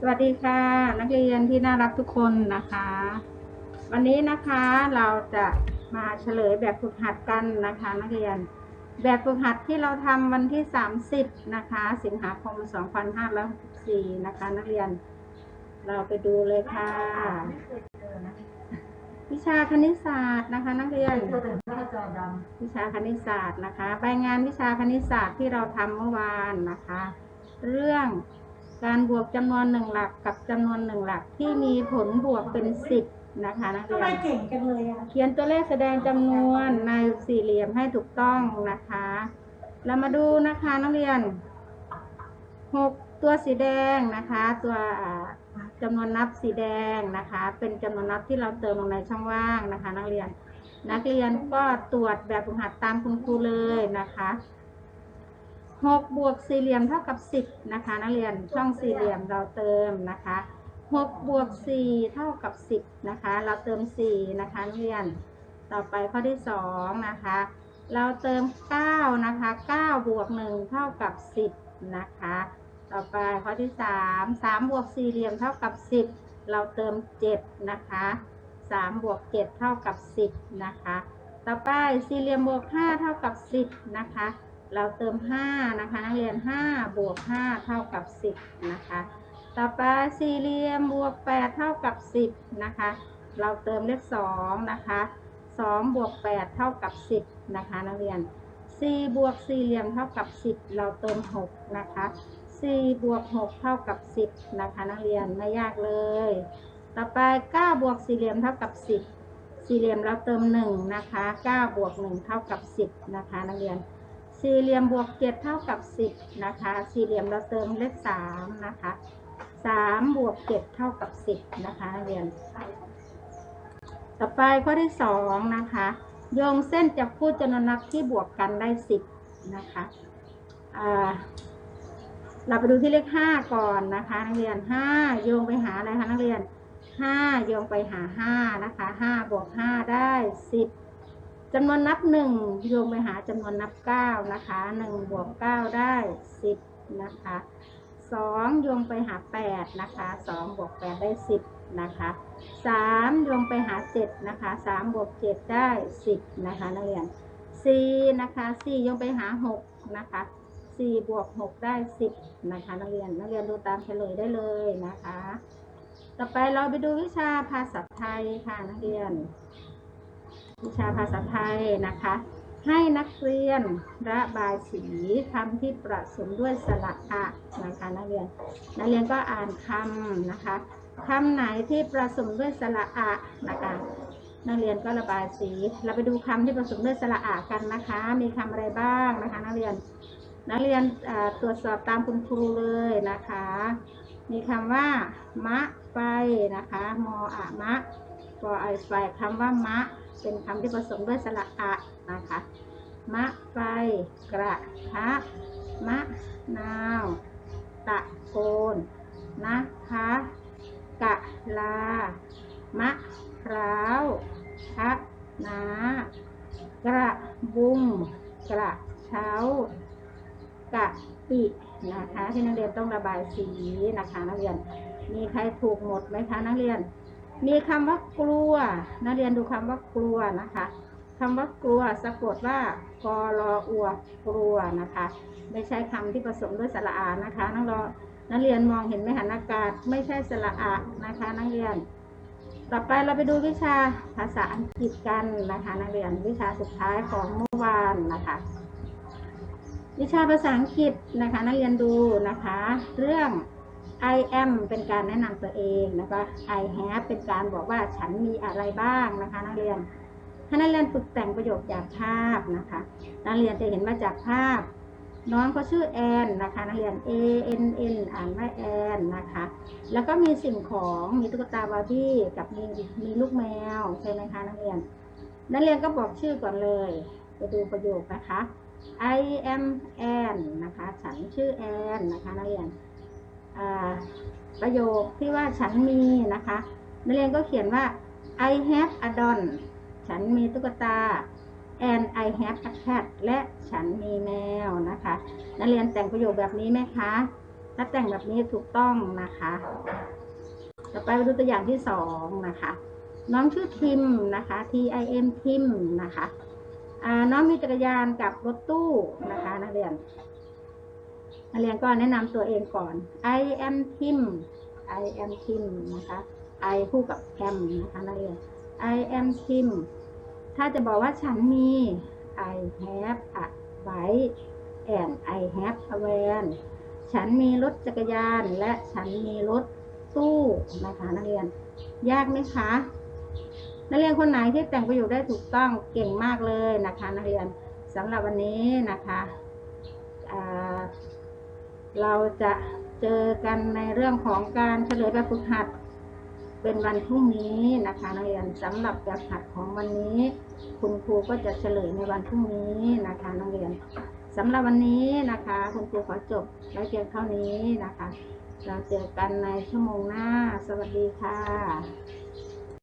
สวัสดีค่ะ นักเรียนที่น่ารักทุกคนนะคะ วันนี้นะคะเราจะมาเฉลยแบบฝึกหัดกันนะคะ นักเรียน แบบฝึกหัดที่เราทำวันที่ 30 นะคะ สิงหาคม 2564นะคะ นักเรียน เราไปดูเลยค่ะวิชาคณิตศาสตร์นะคะนักเรียนวิชาคณิตศาสตร์นะคะใบงานวิชาคณิตศาสตร์ที่เราทำเมื่อวานนะคะ เรื่อง การบวกจำนวนหนึ่งหลักกับจำนวนหนึ่งหลักที่มีผลบวกเป็นสิบนะคะนักทำไมเรียนเก่งจังเลยอะเขียนตัวเลขแสดงจำนวนในสี่เหลี่ยมให้ถูกต้องนะคะ เรามาดูนะคะนักเรียนหกตัวสีแดงนะคะ ตัวอ่าจำนวนนับสีแดงนะคะ เป็นจำนวนนับที่เราเติมลงในช่องว่างนะคะ นักเรียน นักเรียนก็ตรวจแบบฝึกหัดตามคุณครูเลยนะคะ หกบวกสี่เหลี่ยมเท่ากับสิบนะคะนักเรียนช่องสี่เหลี่ยมเราเติมนะคะหกบวกสี่เท่ากับสิบนะคะ เราเติมสี่นะคะนักเรียน ต่อไปข้อที่สองนะคะ เราเติมเก้านะคะเก้าบวกหนึ่งเท่ากับสิบนะคะ ต่อไปข้อที่สามสามบวกสี่เหลี่ยมเท่ากับสิบเราเติมเจ็ดนะคะสามบวกเจ็ดเท่ากับสิบนะคะ ต่อไปสี่เหลี่ยมบวกห้าเท่ากับสิบนะคะ เราเติมห้านะคะ นักเรียนห้าบวกห้าเท่ากับสิบนะคะ ต่อไปสี่เหลี่ยมบวกแปดเท่ากับสิบนะคะ เราเติมเลขสองนะคะสองบวกแปดเท่ากับสิบนะคะ นักเรียนสี่บวกสี่เหลี่ยมเท่ากับสิบเราเติมหกนะคะสี่บวกหกเท่ากับสิบนะคะ นักเรียนไม่ยากเลย ต่อไปเก้าบวกสี่เหลี่ยมเท่ากับสิบสี่เหลี่ยมเราเติมหนึ่งนะคะเก้าบวกหนึ่งเท่ากับสิบนะคะ นักเรียน สี่เหลี่ยมบวกเจ็ดเท่ากับสิบนะคะ สี่เหลี่ยมเราเติมเลขสามนะคะสามบวกเจ็ดเท่ากับสิบนะคะนักเรียน ต่อไปข้อที่สองนะคะ โยงเส้นจับคู่จำนวนนับที่บวกกันได้สิบนะคะเราไปดูที่เลขห้าก่อนนะคะ นักเรียนห้าโยงไปหาอะไรคะนักเรียนห้าโยงไปหาห้านะคะห้าบวกห้าได้สิบ จำนวนนับหนึ่งโยงไปหาจำนวนนับเก้านะคะหนึ่งบวกเก้าได้สิบนะคะสองโยงไปหาแปดนะคะสองบวกแปดได้สิบนะคะสามโยงไปหาเจ็ดนะคะสามบวกเจ็ดได้สิบนะคะนักเรียนสี่นะคะสี่โยงไปหาหกนะคะสี่บวกหกได้สิบนะคะนักเรียนนักเรียนดูตามเฉลยได้เลยนะคะ ต่อไปเราไปดูวิชาภาษาไทยค่ะนักเรียน วิชาภาษาไทยนะคะ ให้นักเรียนระบายสีคำที่ประสมด้วยสระอะนะคะนักเรียน นักเรียนก็อ่านคำนะคะคำไหนที่ประสมด้วยสระอะนะคะนักเรียนก็ระบายสี เราไปดูคำที่ประสมด้วยสระอะกันนะคะ มีคำอะไรบ้างนะคะ นักเรียน นักเรียนตรวจสอบตามคุณครูเลยนะคะ มีคำว่ามะไฟนะคะ มออะมะปอไอไฟคำว่ามะ เป็นคำที่ผสมด้วยสระอะนะคะ มะไฟกระทะมะนาว ตะโกน นะคะกะลา มะพร้าวชะนากระบุงกระเช้ากะปินะคะที่นักเรียนต้องระบายสีนะคะนักเรียน มีใครถูกหมดไหมคะนักเรียน มีคำว่ากลัวนักเรียนดูคำว่ากลัวนะคะคำว่ากลัวสะกดว่ากอรออัวกลัวนะคะ ไม่ใช่คำที่ผสมด้วยสระอานะคะนักรอนักเรียนมองเห็นไหมหันอากาศไม่ใช่สระอานะคะนักเรียน ต่อไปเราไปดูวิชาภาษาอังกฤษกันนะคะนักเรียนวิชาสุดท้ายของเมื่อวานนะคะ วิชาภาษาอังกฤษนะคะนักเรียนดูนะคะ เรื่อง I am เป็นการแนะนำตัวเองนะคะ I have เป็นการบอกว่าฉันมีอะไรบ้างนะคะนักเรียนให้นักเรียนฝึกแต่งประโยคจากภาพนะคะ นักเรียนจะเห็นมาจากภาพ น้องเขาชื่อแอนนะคะนักเรียน A N N อ่านว่าแอนนะคะ แล้วก็มีสิ่งของมีตุ๊กตาบาร์บี้กับมีมีลูกแมวใช่ไหมคะนักเรียน นักเรียนก็บอกชื่อก่อนเลยไปดูประโยคนะคะ I am Ann นะคะ ฉันชื่อแอนนะคะนักเรียน ประโยคที่ว่าฉันมีนะคะนักเรียนก็เขียนว่า I have a doll ฉันมีตุ๊กตา and I have a cat และฉันมีแมวนะคะ นักเรียนแต่งประโยคแบบนี้ไหมคะ ถ้าแต่งแบบนี้ถูกต้องนะคะ ต่อไปมาดูตัวอย่างที่สองนะคะ น้องชื่อทิมนะคะ T I M ทิมนะคะน้องมีจักรยานกับรถตู้นะคะนักเรียน นักเรียนก็แนะนำตัวเองก่อน I am Tim I am Tim นะคะ I คู่กับ am นะคะนักเรียน I am Tim ถ้าจะบอกว่าฉันมี I have a bike and I have a van ฉันมีรถจักรยานและฉันมีรถตู้นะคะนักเรียน ยากไหมคะนักเรียนคนไหนที่แต่งประโยคได้ถูกต้องเก่งมากเลยนะคะนักเรียนสำหรับวันนี้นะคะเราจะ เจอกันในเรื่องของการเฉลยแบบฝึกหัด เป็นวันพรุ่งนี้นะคะนักเรียนสำหรับแบบหัดของวันนี้ คุณครูก็จะเฉลยในวันพรุ่งนี้นะคะนักเรียนสำหรับวันนี้นะคะ คุณครูขอจบไว้เพียงเท่านี้นะคะ เราเจอกันในชั่วโมงหน้า สวัสดีค่ะ